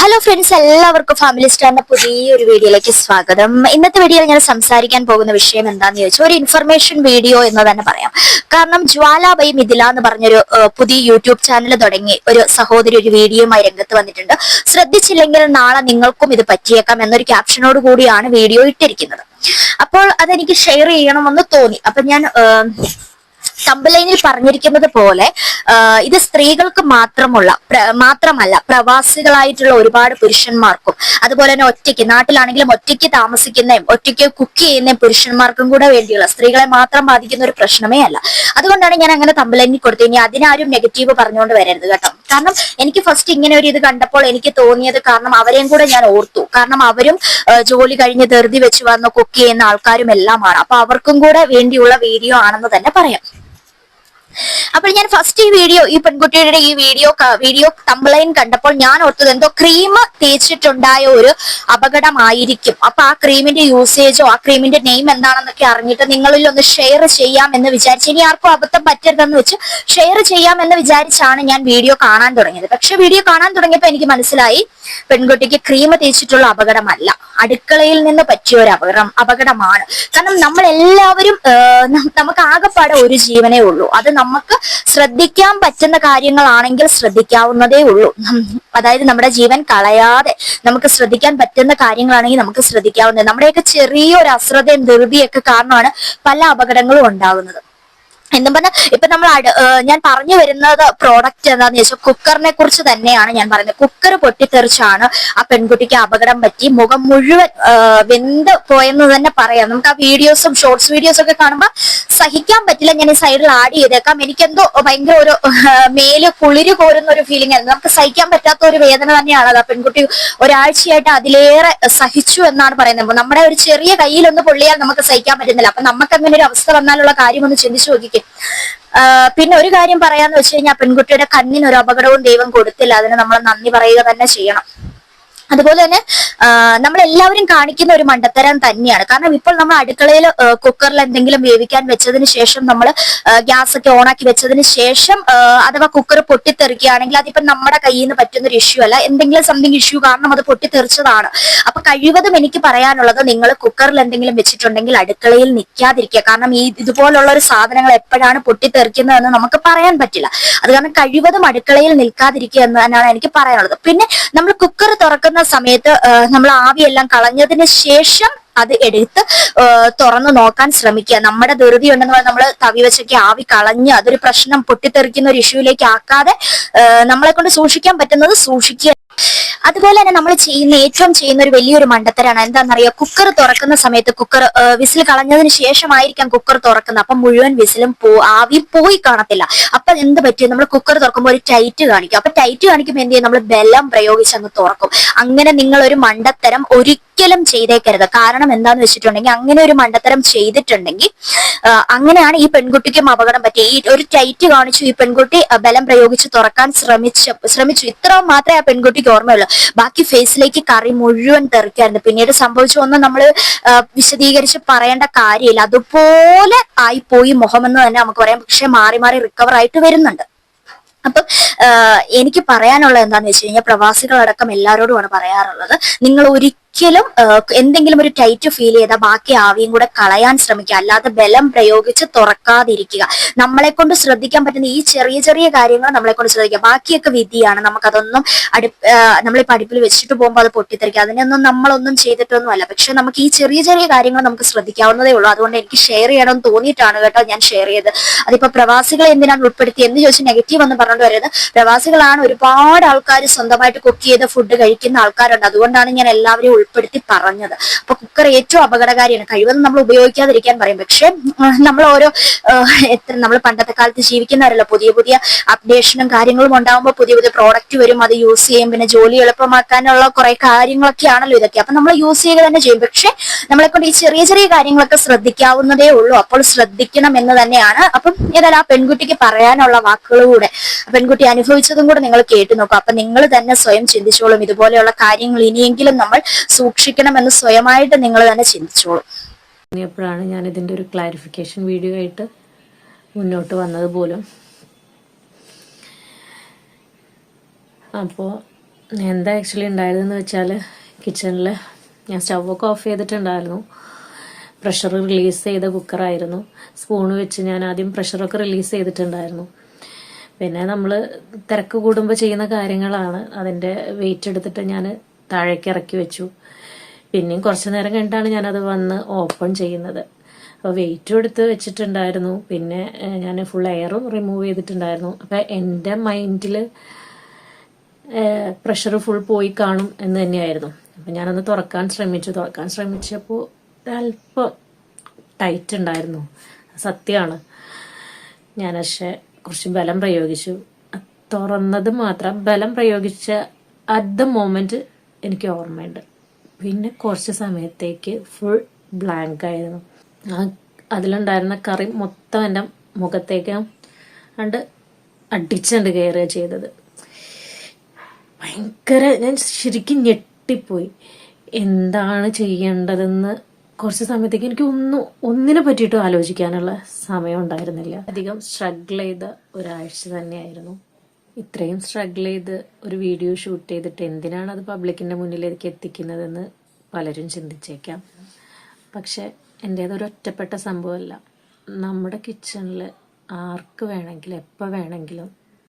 Hello friends എല്ലാവർക്കും family സ്റ്റാറിന്റെ പുതിയൊരു വീഡിയോയിലേക്ക് സ്വാഗതം. ഇന്നത്തെ വീഡിയോയിൽ ഞാൻ സംസാരിക്കാൻ പോകുന്ന വിഷയം എന്താണെന്ന് ചോദിച്ചാൽ ഒരു ഇൻഫർമേഷൻ വീഡിയോ എന്ന് തന്നെ പറയാം. കാരണം ജ്വാല ബൈ മിഥില എന്ന് പറഞ്ഞൊരു പുതിയ യൂട്യൂബ് ചാനൽ തുടങ്ങി ഒരു സഹോദരി ഒരു വീഡിയോയുമായി രംഗത്ത് വന്നിട്ടുണ്ട്. ശ്രദ്ധിച്ചില്ലെങ്കിൽ നാളെ നിങ്ങൾക്കും ഇത് പറ്റിയേക്കാം എന്നൊരു ക്യാപ്ഷനോട് കൂടിയാണ് വീഡിയോ ഇട്ടിരിക്കുന്നത്. അപ്പോൾ അതെനിക്ക് ഷെയർ ചെയ്യണമെന്ന് തോന്നി. അപ്പൊ ഞാൻ തമ്പലൈനിൽ പറഞ്ഞിരിക്കുന്നത് പോലെ ഇത് സ്ത്രീകൾക്ക് മാത്രമുള്ള മാത്രമല്ല പ്രവാസികളായിട്ടുള്ള ഒരുപാട് പുരുഷന്മാർക്കും അതുപോലെ തന്നെ ഒറ്റയ്ക്ക് നാട്ടിലാണെങ്കിലും ഒറ്റയ്ക്ക് താമസിക്കുന്നതും ഒറ്റയ്ക്ക് കുക്ക് ചെയ്യുന്ന പുരുഷന്മാർക്കും കൂടെ വേണ്ടിയുള്ള സ്ത്രീകളെ മാത്രം ബാധിക്കുന്ന ഒരു പ്രശ്നമേ അല്ല. അതുകൊണ്ടാണ് ഞാൻ അങ്ങനെ തമ്പലൈനിൽ കൊടുത്തു ഇനി അതിനാരും നെഗറ്റീവ് പറഞ്ഞുകൊണ്ട് വരരുത് കേട്ടോ. കാരണം എനിക്ക് ഫസ്റ്റ് ഇങ്ങനെ ഒരു ഇത് കണ്ടപ്പോൾ എനിക്ക് തോന്നിയത് കാരണം അവരെയും കൂടെ ഞാൻ ഓർത്തു. കാരണം അവരും ജോലി കഴിഞ്ഞ് ധൃതി വെച്ച് വന്ന് കുക്ക് ചെയ്യുന്ന ആൾക്കാരും എല്ലാമാണ്. അപ്പൊ അവർക്കും കൂടെ വേണ്ടിയുള്ള വീഡിയോ ആണെന്ന് തന്നെ പറയാം. അപ്പോൾ ഞാൻ ഫസ്റ്റ് ഈ വീഡിയോ ഈ പെൺകുട്ടിയുടെ ഈ വീഡിയോ വീഡിയോ തമ്പ്ലൈൻ കണ്ടപ്പോൾ ഞാൻ ഓർത്തത് എന്തോ ക്രീം തേച്ചിട്ടുണ്ടായ ഒരു അപകടമായിരിക്കും. അപ്പൊ ആ ക്രീമിന്റെ യൂസേജോ ആ ക്രീമിന്റെ നെയിം എന്താണെന്നൊക്കെ അറിഞ്ഞിട്ട് നിങ്ങളിൽ ഒന്ന് ഷെയർ ചെയ്യാം എന്ന് വിചാരിച്ച് ഇനി ആർക്കും അബദ്ധം പറ്റരുതെന്ന് വെച്ച് ഷെയർ ചെയ്യാം എന്ന് വിചാരിച്ചാണ് ഞാൻ വീഡിയോ കാണാൻ തുടങ്ങിയത്. പക്ഷെ വീഡിയോ കാണാൻ തുടങ്ങിയപ്പോൾ എനിക്ക് മനസ്സിലായി പെൺകുട്ടിക്ക് ക്രീം തേച്ചിട്ടുള്ള അപകടമല്ല. അടുക്കളയിൽ നിന്ന് പറ്റിയ ഒരു അപകടം അപകടമാണ്. കാരണം നമ്മൾ എല്ലാവരും നമുക്ക് ആകെപ്പാടെ ഒരു ജീവനേ ഉള്ളൂ. അത് നമുക്ക് ശ്രദ്ധിക്കാൻ പറ്റുന്ന കാര്യങ്ങളാണെങ്കിൽ ശ്രദ്ധിക്കാവുന്നതേ ഉള്ളൂ. അതായത് നമ്മുടെ ജീവൻ കളയാതെ നമുക്ക് ശ്രദ്ധിക്കാൻ പറ്റുന്ന കാര്യങ്ങളാണെങ്കിൽ നമുക്ക് ശ്രദ്ധിക്കാവുന്നത്. നമ്മുടെയൊക്കെ ചെറിയൊരു അശ്രദ്ധയും ധൃതിയൊക്കെ കാരണമാണ് പല അപകടങ്ങളും ഉണ്ടാകുന്നത്. എന്നും പറഞ്ഞാൽ ഇപ്പൊ നമ്മൾ ഞാൻ പറഞ്ഞു വരുന്നത് പ്രോഡക്റ്റ് എന്താന്ന് ചോദിച്ചാൽ കുക്കറിനെ കുറിച്ച് തന്നെയാണ് ഞാൻ പറയുന്നത്. കുക്കർ പൊട്ടിത്തെറിച്ചാണ് ആ പെൺകുട്ടിക്ക് അപകടം പറ്റി. മുഖം മുഴുവൻ വെന്ത് പോയെന്ന് തന്നെ പറയാം. നമുക്ക് ആ വീഡിയോസും ഷോർട്സ് വീഡിയോസും ഒക്കെ കാണുമ്പോൾ സഹിക്കാൻ പറ്റില്ല ഞാൻ ഈ സൈഡിൽ ആഡ് ചെയ്തേക്കാം. എനിക്കെന്തോ ഭയങ്കര ഒരു മേൽ കുളിര് കോരുന്ന ഒരു ഫീലിംഗ് ആയിരുന്നു. നമുക്ക് സഹിക്കാൻ പറ്റാത്ത ഒരു വേദന തന്നെയാണ് അത്. പെൺകുട്ടി ഒരാഴ്ചയായിട്ട് അതിലേറെ സഹിച്ചു എന്നാണ് പറയുന്നത്. നമ്മുടെ ഒരു ചെറിയ കയ്യിലൊന്ന് പൊള്ളിയാൽ നമുക്ക് സഹിക്കാൻ പറ്റുന്നില്ല. അപ്പൊ നമുക്ക് അങ്ങനെ ഒരു അവസ്ഥ വന്നാലുള്ള കാര്യം ഒന്ന് ചിന്തിച്ചു നോക്കിക്കേ. പിന്നെ ഒരു കാര്യം പറയാന്ന് വെച്ച് കഴിഞ്ഞാൽ പെൺകുട്ടിയുടെ കണ്ണിന് ഒരു അപകടവും ദൈവം കൊടുത്തില്ല. അതിന് നമ്മൾ നന്ദി പറയുക തന്നെ ചെയ്യണം. അതുപോലെ തന്നെ നമ്മളെല്ലാവരും കാണിക്കുന്ന ഒരു മണ്ടത്തരം തന്നെയാണ്. കാരണം ഇപ്പോൾ നമ്മൾ അടുക്കളയിൽ കുക്കറിൽ എന്തെങ്കിലും വേവിക്കാൻ വെച്ചതിന് ശേഷം നമ്മൾ ഗ്യാസ് ഒക്കെ ഓണാക്കി വെച്ചതിന് ശേഷം അഥവാ കുക്കർ പൊട്ടിത്തെറിക്കുകയാണെങ്കിൽ അതിപ്പോ നമ്മുടെ കയ്യിൽ നിന്ന് പറ്റുന്ന ഒരു ഇഷ്യൂ അല്ല. എന്തെങ്കിലും സംതിങ് ഇഷ്യൂ കാരണം അത് പൊട്ടിത്തെറിച്ചതാണ്. അപ്പൊ കഴിവതും എനിക്ക് പറയാനുള്ളത് നിങ്ങൾ കുക്കറിൽ എന്തെങ്കിലും വെച്ചിട്ടുണ്ടെങ്കിൽ അടുക്കളയിൽ നിൽക്കാതിരിക്കുക. കാരണം ഈ ഇതുപോലുള്ള ഒരു സാധനങ്ങൾ എപ്പോഴാണ് പൊട്ടിത്തെറിക്കുന്നതെന്ന് നമുക്ക് പറയാൻ പറ്റില്ല. അത് കാരണം കഴിവതും അടുക്കളയിൽ നിൽക്കാതിരിക്കുക എന്ന് തന്നെയാണ് എനിക്ക് പറയാനുള്ളത്. പിന്നെ നമ്മൾ കുക്കർ തുറക്കുന്ന സമയത്ത് നമ്മൾ ആവിയെല്ലാം കളഞ്ഞതിന് ശേഷം അത് എടുത്ത് തുറന്നു നോക്കാൻ ശ്രമിക്കുക. നമ്മുടെ ധൃതി ഉണ്ടെന്ന് പറഞ്ഞാൽ നമ്മൾ തവി വെച്ചൊക്കെ ആവി കളഞ്ഞ് അതൊരു പ്രശ്നം പൊട്ടിത്തെറിക്കുന്ന ഒരു ഇഷ്യൂലേക്ക് ആക്കാതെ നമ്മളെ കൊണ്ട് സൂക്ഷിക്കാൻ പറ്റുന്നത് സൂക്ഷിക്കുക അതുപോലെ തന്നെ നമ്മൾ ചെയ്യുന്ന ഏറ്റവും ചെയ്യുന്ന ഒരു വലിയൊരു മണ്ടത്തരാണ്. എന്താണെന്നറിയോ കുക്കർ തുറക്കുന്ന സമയത്ത് കുക്കർ വിസിൽ കളഞ്ഞതിന് ശേഷമായിരിക്കാം കുക്കർ തുറക്കുന്നത്. അപ്പം മുഴുവൻ വിസിലും പോ ആവിയും പോയി കാണത്തില്ല. അപ്പൊ എന്ത് പറ്റും? നമ്മൾ കുക്കർ തുറക്കുമ്പോൾ ഒരു ടൈറ്റ് കാണിക്കും. അപ്പൊ ടൈറ്റ് കാണിക്കുമ്പോൾ എന്ത് ചെയ്യും? നമ്മൾ ബലം പ്രയോഗിച്ച് അങ്ങ് തുറക്കും. അങ്ങനെ നിങ്ങൾ ഒരു മണ്ടത്തരം ഒരു ഒരിക്കലും ചെയ്തേക്കരുത്. കാരണം എന്താന്ന് വെച്ചിട്ടുണ്ടെങ്കിൽ അങ്ങനെ ഒരു മണ്ടത്തരം ചെയ്തിട്ടുണ്ടെങ്കിൽ അങ്ങനെയാണ് ഈ പെൺകുട്ടിക്കും അപകടം പറ്റി ഈ ഒരു ടൈറ്റ് കാണിച്ചു ഈ പെൺകുട്ടി ബലം പ്രയോഗിച്ച് തുറക്കാൻ ശ്രമിച്ചു ശ്രമിച്ചു. ഇത്ര മാത്രമേ ആ പെൺകുട്ടിക്ക് ഓർമ്മയുള്ളൂ. ബാക്കി ഫേസിലേക്ക് കറി മുഴുവൻ തെറിക്കായിരുന്നു. പിന്നീട് സംഭവിച്ച ഒന്നും നമ്മൾ വിശദീകരിച്ച് പറയേണ്ട കാര്യമില്ല. അതുപോലെ ആയിപ്പോയി മുഖമെന്ന് തന്നെ നമുക്ക് പറയാം. പക്ഷെ മാറി മാറി റിക്കവർ ആയിട്ട് വരുന്നുണ്ട്. അപ്പം എനിക്ക് പറയാനുള്ളത് എന്താന്ന് വെച്ച് കഴിഞ്ഞാൽ പ്രവാസികളടക്കം എല്ലാവരോടുമാണ് പറയാറുള്ളത്. നിങ്ങൾ ഒരിക്കലും ആഹ് എന്തെങ്കിലും ഒരു ടൈറ്റ് ഫീൽ ചെയ്താൽ ബാക്കി ആവിയും കൂടെ കളയാൻ ശ്രമിക്കുക. അല്ലാതെ ബലം പ്രയോഗിച്ച് തുറക്കാതിരിക്കുക. നമ്മളെ കൊണ്ട് ശ്രദ്ധിക്കാൻ പറ്റുന്ന ഈ ചെറിയ ചെറിയ കാര്യങ്ങൾ നമ്മളെ കൊണ്ട് ശ്രദ്ധിക്കുക. ബാക്കിയൊക്കെ വിധിയാണ്. നമുക്കതൊന്നും അടു ആഹ് നമ്മളിപ്പോ അടുപ്പിൽ വെച്ചിട്ട് പോകുമ്പോൾ അത് പൊട്ടിത്തെറിക്കുക. അതിനൊന്നും നമ്മളൊന്നും ചെയ്തിട്ടൊന്നും അല്ല പക്ഷെ നമുക്ക് ഈ ചെറിയ ചെറിയ കാര്യങ്ങൾ നമുക്ക് ശ്രദ്ധിക്കാവുന്നതേ ഉള്ളൂ. അതുകൊണ്ട് എനിക്ക് ഷെയർ ചെയ്യണമെന്ന് തോന്നിയിട്ടാണ് കേട്ടോ ഞാൻ ഷെയർ ചെയ്ത് അതിപ്പോ പ്രവാസികളെ എന്തിനാണ് ഉൾപ്പെടുത്തി എന്ന് ചോദിച്ച് നെഗറ്റീവ് എന്ന് പറഞ്ഞുകൊണ്ട് വരുന്നത് പ്രവാസികളാണ് ഒരുപാട് ആൾക്കാർ സ്വന്തമായിട്ട് കുക്ക് ചെയ്ത ഫുഡ് കഴിക്കുന്ന ആൾക്കാരുണ്ട്. അതുകൊണ്ടാണ് ഞാൻ എല്ലാവരെയും ഉൾപ്പെടുത്തി പറഞ്ഞത്. അപ്പൊ കുക്കർ ഏറ്റവും അപകടകാരിയാണ്. കഴിവതും നമ്മൾ ഉപയോഗിക്കാതിരിക്കാൻ പറയും. പക്ഷെ നമ്മൾ ഓരോ എത്ര നമ്മൾ പണ്ടത്തെ കാലത്ത് ജീവിക്കുന്നവരല്ലോ. പുതിയ പുതിയ അപ്ഡേഷനും കാര്യങ്ങളും ഉണ്ടാകുമ്പോൾ പുതിയ പുതിയ പ്രോഡക്റ്റ് വരും. അത് യൂസ് ചെയ്യും. പിന്നെ ജോലി എളുപ്പമാക്കാനുള്ള കുറെ കാര്യങ്ങളൊക്കെ ആണല്ലോ ഇതൊക്കെ. അപ്പൊ നമ്മൾ യൂസ് ചെയ്യുക തന്നെ ചെയ്യും. പക്ഷെ നമ്മളെ കൊണ്ട് ഈ ചെറിയ ചെറിയ കാര്യങ്ങളൊക്കെ ശ്രദ്ധിക്കാവുന്നതേ ഉള്ളൂ. അപ്പോൾ ശ്രദ്ധിക്കണം എന്ന് തന്നെയാണ്. അപ്പം ഏതായാലും ആ പെൺകുട്ടിക്ക് പറയാനുള്ള വാക്കുകളുകൂടെ പെൺകുട്ടി അനുഭവിച്ചതും കൂടെ നിങ്ങൾ കേട്ടു നോക്കും അപ്പൊ നിങ്ങൾ തന്നെ സ്വയം ചിന്തിച്ചോളും. ഇതുപോലെയുള്ള കാര്യങ്ങൾ ഇനിയെങ്കിലും നമ്മൾ സൂക്ഷിക്കണമെന്ന് സ്വയമായിട്ട് നിങ്ങൾ തന്നെ ചിന്തിച്ചോളൂ. എപ്പോഴാണ് ഞാൻ ഇതിന്റെ ഒരു ക്ലാരിഫിക്കേഷൻ വീഡിയോ ആയിട്ട് മുന്നോട്ട് വന്നത് പോലും. അപ്പോൾ എന്താ ആക്ച്വലി ഉണ്ടായതെന്ന് വെച്ചാൽ കിച്ചണിൽ ഞാൻ സ്റ്റൗവൊക്കെ ഓഫ് ചെയ്തിട്ടുണ്ടായിരുന്നു. പ്രഷർ റിലീസ് ചെയ്ത കുക്കറായിരുന്നു സ്പൂൺ വെച്ച് ഞാൻ ആദ്യം പ്രഷറൊക്കെ റിലീസ് ചെയ്തിട്ടുണ്ടായിരുന്നു. പിന്നെ നമ്മൾ തിരക്ക് കൂടുമ്പോൾ ചെയ്യുന്ന കാര്യങ്ങളാണ് അതിന്റെ വെയിറ്റ് എടുത്തിട്ട് ഞാൻ താഴേക്ക് ഇറക്കി വെച്ചു. പിന്നെയും കുറച്ച് നേരം കഴിഞ്ഞിട്ടാണ് ഞാനത് വന്ന് ഓപ്പൺ ചെയ്യുന്നത്. അപ്പോൾ വെയിറ്റും എടുത്ത് വെച്ചിട്ടുണ്ടായിരുന്നു. പിന്നെ ഞാൻ ഫുൾ എയറും റിമൂവ് ചെയ്തിട്ടുണ്ടായിരുന്നു. അപ്പം എന്റെ മൈൻഡിൽ പ്രഷർ ഫുൾ പോയി കാണും എന്ന് തന്നെയായിരുന്നു. അപ്പം ഞാനൊന്ന് തുറക്കാൻ ശ്രമിച്ചു. തുറക്കാൻ ശ്രമിച്ചപ്പോൾ അല്പം ടൈറ്റ് ഉണ്ടായിരുന്നു. സത്യമാണ് ഞാൻ പക്ഷെ കുറച്ച് ബലം പ്രയോഗിച്ചു. തുറന്നത് മാത്രം ബലം പ്രയോഗിച്ച അറ്റ് ദ മോമെന്റ് എനിക്ക് ഓർമ്മയുണ്ട്. പിന്നെ കുറച്ച് സമയത്തേക്ക് ഫുൾ ബ്ലാങ്ക് ആയിരുന്നു. ആ അതിലുണ്ടായിരുന്ന കറി മൊത്തം എന്റെ മുഖത്തേക്ക് കണ്ട് അടിച്ചുണ്ട് കയറുക ചെയ്തത്. ഭയങ്കര ഞാൻ ശരിക്കും ഞെട്ടിപ്പോയി. എന്താണ് ചെയ്യേണ്ടതെന്ന് കുറച്ച് സമയത്തേക്ക് എനിക്ക് ഒന്നും ഒന്നിനെ പറ്റിയിട്ടും ആലോചിക്കാനുള്ള സമയം ഉണ്ടായിരുന്നില്ല. അധികം സ്ട്രഗിൾ ചെയ്ത ഒരാഴ്ച തന്നെയായിരുന്നു. ഇത്രയും സ്ട്രഗിൾ ചെയ്ത് ഒരു വീഡിയോ ഷൂട്ട് ചെയ്തിട്ട് എന്തിനാണ് അത് പബ്ലിക്കിന്റെ മുന്നിലേക്ക് എത്തിക്കുന്നതെന്ന് പലരും ചിന്തിച്ചേക്കാം. പക്ഷെ എന്റേതൊരു ഒറ്റപ്പെട്ട സംഭവമല്ല. നമ്മുടെ കിച്ചണിൽ ആർക്ക് വേണമെങ്കിലും എപ്പോൾ വേണമെങ്കിലും